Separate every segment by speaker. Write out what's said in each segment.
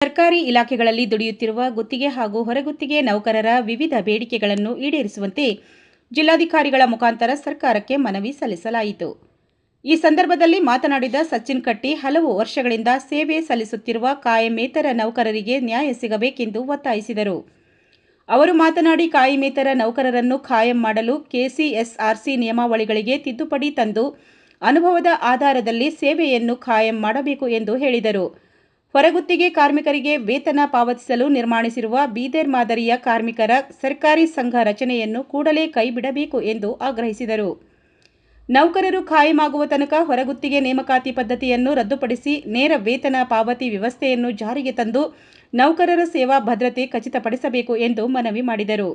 Speaker 1: ಸರ್ಕಾರಿ ಇಲಾಖೆಗಳಲ್ಲಿ ದುಡಿಯುತ್ತಿರುವ ಗುತ್ತಿಗೆ ಹಾಗೂ ಹೊರಗುತ್ತಿಗೆ ನೌಕರರ ವಿವಿಧ ಬೇಡಿಕೆಗಳನ್ನು ಈಡೇರಿಸುವಂತೆ ಜಿಲ್ಲಾಧಿಕಾರಿಗಳ ಮುಖಾಂತರ ಸರ್ಕಾರಕ್ಕೆ ಮನವಿ ಸಲ್ಲಿಸಲಾಯಿತು. ಈ ಸಂದರ್ಭದಲ್ಲಿ ಮಾತನಾಡಿದ ಸಚಿನ್ ಕಟ್ಟಿ, ಹಲವು ವರ್ಷಗಳಿಂದ ಸೇವೆ ಸಲ್ಲಿಸುತ್ತಿರುವ ಕಾಯಮೇತರ ನೌಕರರಿಗೆ ನ್ಯಾಯ ಸಿಗಬೇಕೆಂದು ಒತ್ತಾಯಿಸಿದರು. ಅವರು ಮಾತನಾಡಿ, ಕಾಯಮೇತರ ನೌಕರರನ್ನು ಖಾಯಂ ಮಾಡಲು ಕೆಸಿಎಸ್ಆರ್ಸಿ ನಿಯಮಾವಳಿಗಳಿಗೆ ತಿದ್ದುಪಡಿ ತಂದು ಅನುಭವದ ಆಧಾರದಲ್ಲಿ ಸೇವೆಯನ್ನು ಖಾಯಂ ಮಾಡಬೇಕು ಎಂದು ಹೇಳಿದರು. ಹೊರಗುತ್ತಿಗೆ ಕಾರ್ಮಿಕರಿಗೆ ವೇತನ ಪಾವತಿಸಲು ನಿರ್ಮಾಣಿಸಿರುವ ಬೀದರ್ ಮಾದರಿಯ ಕಾರ್ಮಿಕರ ಸರ್ಕಾರಿ ಸಂಘ ರಚನೆಯನ್ನು ಕೂಡಲೇ ಕೈಬಿಡಬೇಕು ಎಂದು ಆಗ್ರಹಿಸಿದರು. ನೌಕರರು ಖಾಯಮಾಗುವ ತನಕ ಹೊರಗುತ್ತಿಗೆ ನೇಮಕಾತಿ ಪದ್ಧತಿಯನ್ನು ರದ್ದುಪಡಿಸಿ ನೇರ ವೇತನ ಪಾವತಿ ವ್ಯವಸ್ಥೆಯನ್ನು ಜಾರಿಗೆ ತಂದು ನೌಕರರ ಸೇವಾ ಭದ್ರತೆ ಖಚಿತಪಡಿಸಬೇಕು ಎಂದು ಮನವಿ ಮಾಡಿದರು.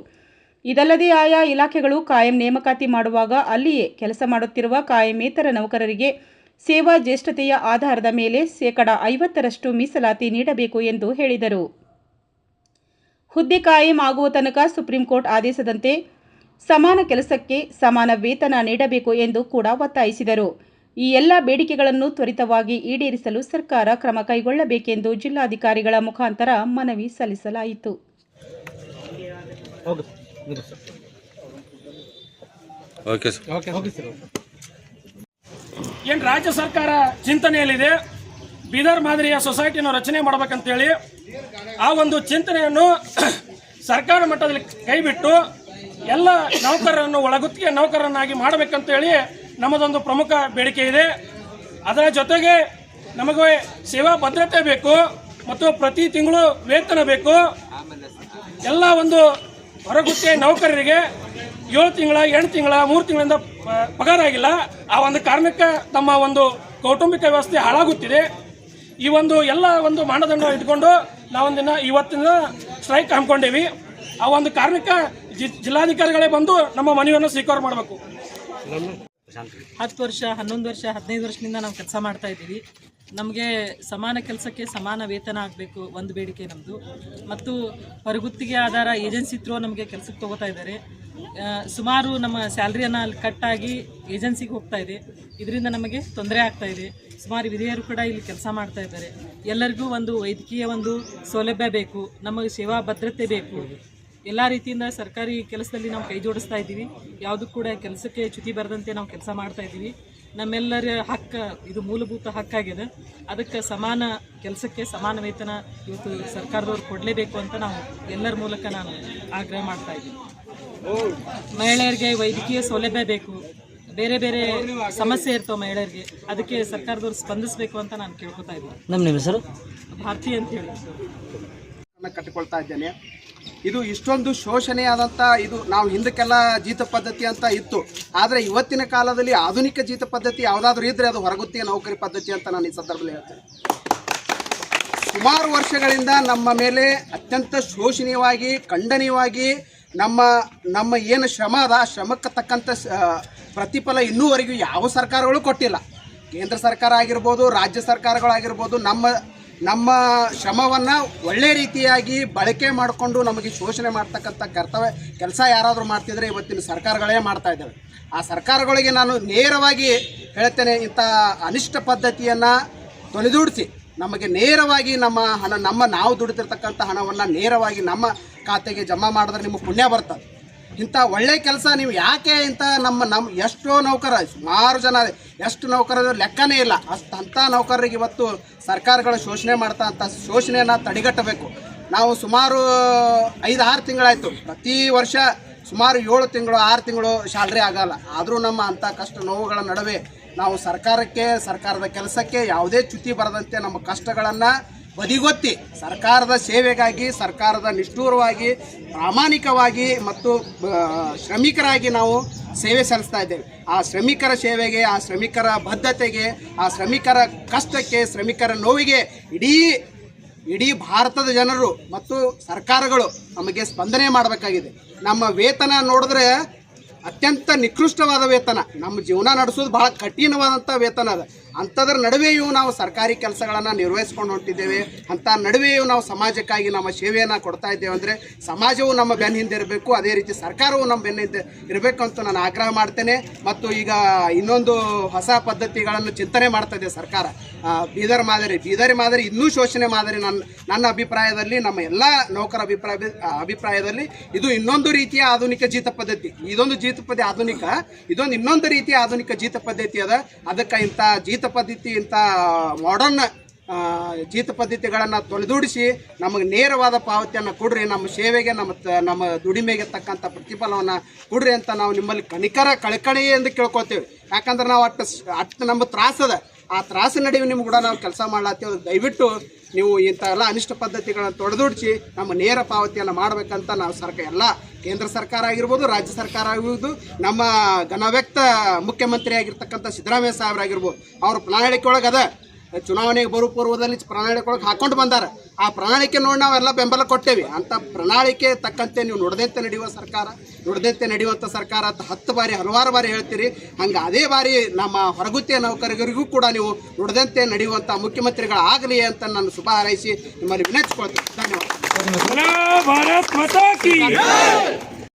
Speaker 1: ಇದಲ್ಲದೆ ಆಯಾ ಇಲಾಖೆಗಳು ಕಾಯಂ ನೇಮಕಾತಿ ಮಾಡುವಾಗ ಅಲ್ಲಿಯೇ ಕೆಲಸ ಮಾಡುತ್ತಿರುವ ಕಾಯಮೇತರ ನೌಕರರಿಗೆ ಸೇವಾ ಜ್ಯೇಷ್ಠತೆಯ ಆಧಾರದ ಮೇಲೆ ಶೇಕಡ ಐವತ್ತರಷ್ಟು ಮೀಸಲಾತಿ ನೀಡಬೇಕು ಎಂದು ಹೇಳಿದರು. ಹುದ್ದೆ ಕಾಯಂ ಆಗುವ ತನಕ ಸುಪ್ರೀಂ ಕೋರ್ಟ್ ಆದೇಶದಂತೆ ಸಮಾನ ಕೆಲಸಕ್ಕೆ ಸಮಾನ ವೇತನ ನೀಡಬೇಕು ಎಂದು ಕೂಡ ಒತ್ತಾಯಿಸಿದರು. ಈ ಎಲ್ಲ ಬೇಡಿಕೆಗಳನ್ನು ತ್ವರಿತವಾಗಿ ಈಡೇರಿಸಲು ಸರ್ಕಾರ ಕ್ರಮ ಕೈಗೊಳ್ಳಬೇಕೆಂದು ಜಿಲ್ಲಾಧಿಕಾರಿಗಳ ಮುಖಾಂತರ ಮನವಿ ಸಲ್ಲಿಸಲಾಯಿತು.
Speaker 2: Okay sir.
Speaker 3: Okay
Speaker 2: okay okay sir.
Speaker 4: ಏನು ರಾಜ್ಯ ಸರ್ಕಾರ ಚಿಂತನೆಯಲ್ಲಿದೆ? ಬೀದರ್ ಮಾದರಿಯ ಸೊಸೈಟಿಯನ್ನು ರಚನೆ ಮಾಡಬೇಕಂತೇಳಿ ಆ ಒಂದು ಚಿಂತನೆಯನ್ನು ಸರ್ಕಾರ ಮಟ್ಟದಲ್ಲಿ ಕೈಬಿಟ್ಟು ಎಲ್ಲ ನೌಕರರನ್ನು ಒಳಗುತ್ತಿಗೆ ನೌಕರರನ್ನಾಗಿ ಮಾಡಬೇಕಂತೇಳಿ ನಮ್ಮದೊಂದು ಪ್ರಮುಖ ಬೇಡಿಕೆ ಇದೆ. ಅದರ ಜೊತೆಗೆ ನಮಗೆ ಸೇವಾ ಭದ್ರತೆ ಬೇಕು ಮತ್ತು ಪ್ರತಿ ತಿಂಗಳು ವೇತನ ಬೇಕು. ಎಲ್ಲ ಒಂದು ಹೊರಗುತ್ತಿಗೆ ನೌಕರರಿಗೆ ಏಳು ತಿಂಗಳ, ಎಂಟು ತಿಂಗಳ, ಮೂರು ತಿಂಗಳಿಂದ ಪಗಾರ ಆಗಿಲ್ಲ. ಆ ಒಂದು ಕಾರ್ಮಿಕ ತಮ್ಮ ಒಂದು ಕೌಟುಂಬಿಕ ವ್ಯವಸ್ಥೆ ಹಾಳಾಗುತ್ತಿದೆ. ಈ ಒಂದು ಎಲ್ಲ ಒಂದು ಮಾನದಂಡ ಇಟ್ಕೊಂಡು ನಾವೊಂದಿನ ಇವತ್ತಿನ ಸ್ಟ್ರೈಕ್ ಹಮ್ಮಿಕೊಂಡೇವಿ. ಆ ಒಂದು ಕಾರಣಕ್ಕೆ ಜಿಲ್ಲಾಧಿಕಾರಿಗಳೇ ಬಂದು ನಮ್ಮ ಮನವಿಯನ್ನು ಸ್ವೀಕಾರ ಮಾಡಬೇಕು.
Speaker 5: ಹತ್ತು ವರ್ಷ, ಹನ್ನೊಂದು ವರ್ಷ, ಹದಿನೈದು ವರ್ಷದಿಂದ ನಾವು ಕೆಲಸ ಮಾಡ್ತಾ ಇದ್ದೀವಿ. ನಮಗೆ ಸಮಾನ ಕೆಲಸಕ್ಕೆ ಸಮಾನ ವೇತನ ಆಗಬೇಕು, ಒಂದು ಬೇಡಿಕೆ ನಮ್ಮದು ಮತ್ತು ಹೊರಗುತ್ತಿಗೆ ಆಧಾರ ಏಜೆನ್ಸಿ ಥ್ರೂ ನಮಗೆ ಕೆಲಸಕ್ಕೆ ತಗೋತಾ ಇದ್ದಾರೆ. ಸುಮಾರು ನಮ್ಮ ಸ್ಯಾಲ್ರಿಯನ್ನು ಅಲ್ಲಿ ಕಟ್ಟಾಗಿ ಏಜೆನ್ಸಿಗೆ ಹೋಗ್ತಾ ಇದೆ. ಇದರಿಂದ ನಮಗೆ ತೊಂದರೆ ಆಗ್ತಾ ಇದೆ. ಸುಮಾರು ವಿಧೇಯರು ಕೂಡ ಇಲ್ಲಿ ಕೆಲಸ ಮಾಡ್ತಾ ಇದ್ದಾರೆ. ಎಲ್ಲರಿಗೂ ಒಂದು ವೈದ್ಯಕೀಯ ಒಂದು ಸೌಲಭ್ಯ ಬೇಕು. ನಮಗೆ ಸೇವಾ ಭದ್ರತೆ ಬೇಕು. ಎಲ್ಲ ರೀತಿಯಿಂದ ಸರ್ಕಾರಿ ಕೆಲಸದಲ್ಲಿ ನಾವು ಕೈ ಜೋಡಿಸ್ತಾ ಇದ್ದೀವಿ. ಯಾವುದೂ ಕೂಡ ಕೆಲಸಕ್ಕೆ ಚ್ಯುತಿ ಬರದಂತೆ ನಾವು ಕೆಲಸ ಮಾಡ್ತಾ ಇದ್ದೀವಿ. ನಮ್ಮೆಲ್ಲರ ಹಕ್ಕ ಇದು ಮೂಲಭೂತ ಹಕ್ಕಾಗಿದೆ ಅದಕ್ಕೆ ಸಮಾನ ಕೆಲಸಕ್ಕೆ ಸಮಾನ ವೇತನ ಇವತ್ತು ಸರ್ಕಾರದವ್ರು ಕೊಡಲೇಬೇಕು ಅಂತ ನಾವು ಎಲ್ಲರ ಮೂಲಕ ನಾನು ಆಗ್ರಹ ಮಾಡ್ತಾ ಇದ್ದೀನಿ. ಮಹಿಳೆಯರಿಗೆ ವೈದ್ಯಕೀಯ ಸೌಲಭ್ಯ ಬೇಕು. ಬೇರೆ ಬೇರೆ ಸಮಸ್ಯೆ ಇರ್ತಾವೆ ಮಹಿಳೆಯರಿಗೆ. ಅದಕ್ಕೆ ಸರ್ಕಾರದವ್ರು ಸ್ಪಂದಿಸಬೇಕು ಅಂತ ನಾನು ಕೇಳ್ಕೊತಾ ಇದ್ದೀನಿ.
Speaker 2: ನಮ್ಮ ಹೆಸರು?
Speaker 5: ಭಾರತಿ ಅಂತ ಹೇಳಿ.
Speaker 6: ಕಟ್ಟಿಕೊಳ್ತಾ ಇದ್ದೇನೆ. ಇದು ಇಷ್ಟೊಂದು ಶೋಷಣೆಯಾದಂಥ ಇದು ನಾವು ಹಿಂದಕ್ಕೆಲ್ಲ ಜೀತ ಪದ್ಧತಿ ಅಂತ ಇತ್ತು. ಆದರೆ ಇವತ್ತಿನ ಕಾಲದಲ್ಲಿ ಆಧುನಿಕ ಜೀತ ಪದ್ಧತಿ ಯಾವುದಾದ್ರೂ ಇದ್ದರೆ ಅದು ಹೊರಗುತ್ತಿಗೆ ನೌಕರಿ ಪದ್ಧತಿ ಅಂತ ನಾನು ಈ ಸಂದರ್ಭದಲ್ಲಿ ಹೇಳ್ತೇನೆ. ಸುಮಾರು ವರ್ಷಗಳಿಂದ ನಮ್ಮ ಮೇಲೆ ಅತ್ಯಂತ ಶೋಷಣೀಯವಾಗಿ, ಖಂಡನೀಯವಾಗಿ ನಮ್ಮ ನಮ್ಮ ಏನು ಶ್ರಮ ಅದ ಶ್ರಮಕ್ಕೆ ತಕ್ಕಂಥ ಪ್ರತಿಫಲ ಇನ್ನೂವರೆಗೂ ಯಾವ ಸರ್ಕಾರಗಳು ಕೊಟ್ಟಿಲ್ಲ. ಕೇಂದ್ರ ಸರ್ಕಾರ ಆಗಿರ್ಬೋದು, ರಾಜ್ಯ ಸರ್ಕಾರಗಳಾಗಿರ್ಬೋದು, ನಮ್ಮ ನಮ್ಮ ಶ್ರಮವನ್ನು ಒಳ್ಳೆ ರೀತಿಯಾಗಿ ಬಳಕೆ ಮಾಡಿಕೊಂಡು ನಮಗೆ ಶೋಷಣೆ ಮಾಡ್ತಕ್ಕಂಥ ಕರ್ತವ್ಯ, ಕೆಲಸ ಯಾರಾದರೂ ಮಾಡ್ತಿದ್ರೆ ಇವತ್ತಿನ ಸರ್ಕಾರಗಳೇ ಮಾಡ್ತಾ ಇದ್ದಾವೆ. ಆ ಸರ್ಕಾರಗಳಿಗೆ ನಾನು ನೇರವಾಗಿ ಹೇಳ್ತೇನೆ, ಇಂಥ ಅನಿಷ್ಟ ಪದ್ಧತಿಯನ್ನು ತೊಲೆದೂಡಿಸಿ ನಮಗೆ ನೇರವಾಗಿ ನಮ್ಮ ಹಣ, ನಮ್ಮ ನಾವು ದುಡಿತಿರ್ತಕ್ಕಂಥ ಹಣವನ್ನು ನೇರವಾಗಿ ನಮ್ಮ ಖಾತೆಗೆ ಜಮಾ ಮಾಡಿದ್ರೆ ನಿಮಗೆ ಪುಣ್ಯ ಬರ್ತದೆ. ಇಂಥ ಒಳ್ಳೆ ಕೆಲಸ ನೀವು ಯಾಕೆ ಇಂಥ ನಮ್ಮ ನಮ್ಮ ಎಷ್ಟೋ ನೌಕರ, ಸುಮಾರು ಜನ ಎಷ್ಟು ನೌಕರರು ಲೆಕ್ಕನೇ ಇಲ್ಲ. ಅಷ್ಟು ಅಂಥ ನೌಕರರಿಗೆ ಇವತ್ತು ಸರ್ಕಾರಗಳು ಶೋಷಣೆ ಮಾಡ್ತಾ ಅಂತ ಶೋಷಣೆಯನ್ನು ತಡೆಗಟ್ಟಬೇಕು. ನಾವು ಸುಮಾರು ಐದು ಆರು ತಿಂಗಳಾಯಿತು. ಪ್ರತಿ ವರ್ಷ ಸುಮಾರು ಏಳು ತಿಂಗಳು, ಆರು ತಿಂಗಳು ಶಾಲ್ರಿ ಆಗಲ್ಲ. ಆದರೂ ನಮ್ಮ ಅಂಥ ಕಷ್ಟ ನೋವುಗಳ ನಡುವೆ ನಾವು ಸರ್ಕಾರಕ್ಕೆ, ಸರ್ಕಾರದ ಕೆಲಸಕ್ಕೆ ಯಾವುದೇ ಚ್ಯುತಿ ಬರದಂತೆ ನಮ್ಮ ಕಷ್ಟಗಳನ್ನು ಬದಿಗೊತ್ತಿ ಸರ್ಕಾರದ ಸೇವೆಗಾಗಿ, ಸರ್ಕಾರದ ನಿಷ್ಠೂರವಾಗಿ, ಪ್ರಾಮಾಣಿಕವಾಗಿ ಮತ್ತು ಶ್ರಮಿಕರಾಗಿ ನಾವು ಸೇವೆ ಸಲ್ಲಿಸ್ತಾ ಇದ್ದೇವೆ. ಆ ಶ್ರಮಿಕರ ಸೇವೆಗೆ, ಆ ಶ್ರಮಿಕರ ಬದ್ಧತೆಗೆ, ಆ ಶ್ರಮಿಕರ ಕಷ್ಟಕ್ಕೆ, ಶ್ರಮಿಕರ ನೋವಿಗೆ ಇಡೀ ಇಡೀ ಭಾರತದ ಜನರು ಮತ್ತು ಸರ್ಕಾರಗಳು ನಮಗೆ ಸ್ಪಂದನೆ ಮಾಡಬೇಕಾಗಿದೆ. ನಮ್ಮ ವೇತನ ನೋಡಿದ್ರೆ ಅತ್ಯಂತ ನಿಕೃಷ್ಟವಾದ ವೇತನ. ನಮ್ಮ ಜೀವನ ನಡೆಸೋದು ಬಹಳ ಕಠಿಣವಾದಂಥ ವೇತನ ಅದ. ಅಂಥದ್ರ ನಡುವೆಯೂ ನಾವು ಸರ್ಕಾರಿ ಕೆಲಸಗಳನ್ನು ನಿರ್ವಹಿಸ್ಕೊಂಡು ಹೊಂಟಿದ್ದೇವೆ. ಅಂಥ ನಡುವೆಯೂ ನಾವು ಸಮಾಜಕ್ಕಾಗಿ ನಮ್ಮ ಸೇವೆಯನ್ನು ಕೊಡ್ತಾ ಇದ್ದೇವೆ ಅಂದರೆ ಸಮಾಜವು ನಮ್ಮ ಬೆನ್ನ ಹಿಂದೆ ಇರಬೇಕು, ಅದೇ ರೀತಿ ಸರ್ಕಾರವು ನಮ್ಮ ಬೆನ್ನ ಹಿಂದೆ ಇರಬೇಕು ಅಂತ ನಾನು ಆಗ್ರಹ ಮಾಡ್ತೇನೆ. ಮತ್ತು ಈಗ ಇನ್ನೊಂದು ಹೊಸ ಪದ್ಧತಿಗಳನ್ನು ಚಿಂತನೆ ಮಾಡ್ತಾ ಇದೆ ಸರ್ಕಾರ. ಬೀದರ್ ಮಾದರಿ. ಬೀದರ್ ಮಾದರಿ ಇನ್ನೂ ಶೋಷಣೆ ಮಾದರಿ ನನ್ನ ನನ್ನ ಅಭಿಪ್ರಾಯದಲ್ಲಿ, ನಮ್ಮ ಎಲ್ಲ ನೌಕರ ಅಭಿಪ್ರಾಯ, ಅಭಿಪ್ರಾಯದಲ್ಲಿ ಇದು ಇನ್ನೊಂದು ರೀತಿಯ ಆಧುನಿಕ ಜೀತ ಪದ್ಧತಿ. ಇದೊಂದು ಜೀತ ಪದ್ಧತಿ ಆಧುನಿಕ, ಇದೊಂದು ಇನ್ನೊಂದು ರೀತಿಯ ಆಧುನಿಕ ಜೀತ ಪದ್ಧತಿ ಅದ. ಅದಕ್ಕೆ ಇಂಥ ಜೀತ ಪದ್ಧತಿ ಇಂಥ ಮಾಡರ್ನ್ ಜೀತ ಪದ್ಧತಿಗಳನ್ನು ತೊಲೆದೂಡಿಸಿ ನಮಗೆ ನೇರವಾದ ಪಾವತಿಯನ್ನು ಕೊಡ್ರಿ, ನಮ್ಮ ಸೇವೆಗೆ, ನಮ್ಮ ನಮ್ಮ ದುಡಿಮೆಗೆ ತಕ್ಕಂಥ ಪ್ರತಿಫಲವನ್ನು ಕೊಡ್ರಿ ಅಂತ ನಾವು ನಿಮ್ಮಲ್ಲಿ ಕಣಿಕರ ಕನಿಕರ ಎಂದು ಕೇಳ್ಕೊತೇವೆ ಯಾಕಂದ್ರೆ ನಾವು ಅಟ್ಟು ಅಟ್ಟು ನಮ್ಮ ತ್ರಾಸದ ಆ ತ್ರಾಸ ನಡುವೆ ನಿಮ್ಗೆ ಕೂಡ ನಾವು ಕೆಲಸ ಮಾಡ್ಲಾತ್ತೀವಿ. ದಯವಿಟ್ಟು ನೀವು ಇಂಥ ಎಲ್ಲ ಅನಿಷ್ಟ ಪದ್ಧತಿಗಳನ್ನು ತೊಡೆದುಡ್ಚಿ ನಮ್ಮ ನೇರ ಪಾವತಿಯನ್ನು ಮಾಡಬೇಕಂತ ನಾವು ಸರ್ಕಾರ ಎಲ್ಲ ಕೇಂದ್ರ ಸರ್ಕಾರ ಆಗಿರ್ಬೋದು, ರಾಜ್ಯ ಸರ್ಕಾರ ಆಗಿರ್ಬೋದು, ನಮ್ಮ ಘನವ್ಯಕ್ತ ಮುಖ್ಯಮಂತ್ರಿ ಆಗಿರ್ತಕ್ಕಂಥ ಸಿದ್ದರಾಮಯ್ಯ ಸಾಹೇಬ್ರಾಗಿರ್ಬೋದು, ಅವ್ರ ಪ್ರಣಾಳಿಕೆ ಒಳಗೆ ಅದ ಚುನಾವಣೆಗೆ ಬರೋ ಪೂರ್ವದಲ್ಲಿ ಪ್ರಣಾಳಿಕೆ ಒಳಗೆ ಹಾಕೊಂಡು ಬಂದಾರ. ಆ ಪ್ರಣಾಳಿಕೆ ನೋಡಿ ನಾವೆಲ್ಲ ಬೆಂಬಲ ಕೊಟ್ಟೇವಿ. ಅಂತ ಪ್ರಣಾಳಿಕೆ ತಕ್ಕಂತೆ ನೀವು ನೋಡದಂತೆ ನಡೆಯುವ ಸರ್ಕಾರ ನೋಡದಂತೆ ನಡೆಯುವಂಥ ಸರ್ಕಾರ ಅಂತ ಹತ್ತು ಬಾರಿ ಹಲವಾರು ಬಾರಿ ಹೇಳ್ತೀರಿ. ಹಂಗೆ ಅದೇ ಬಾರಿ ನಮ್ಮ ಹೊರಗುತ್ತಿಯ ನೌಕರರಿಗೂ ಕೂಡ ನೀವು ನೋಡದಂತೆ ನಡೆಯುವಂಥ ಮುಖ್ಯಮಂತ್ರಿಗಳಾಗಲಿ ಅಂತ ನಾನು ಶುಭ ಹಾರೈಸಿ ನಿಮ್ಮಲ್ಲಿ ವಿನಂತಿಸ್ಕೊಳ್ತೀನಿ. ಧನ್ಯವಾದ.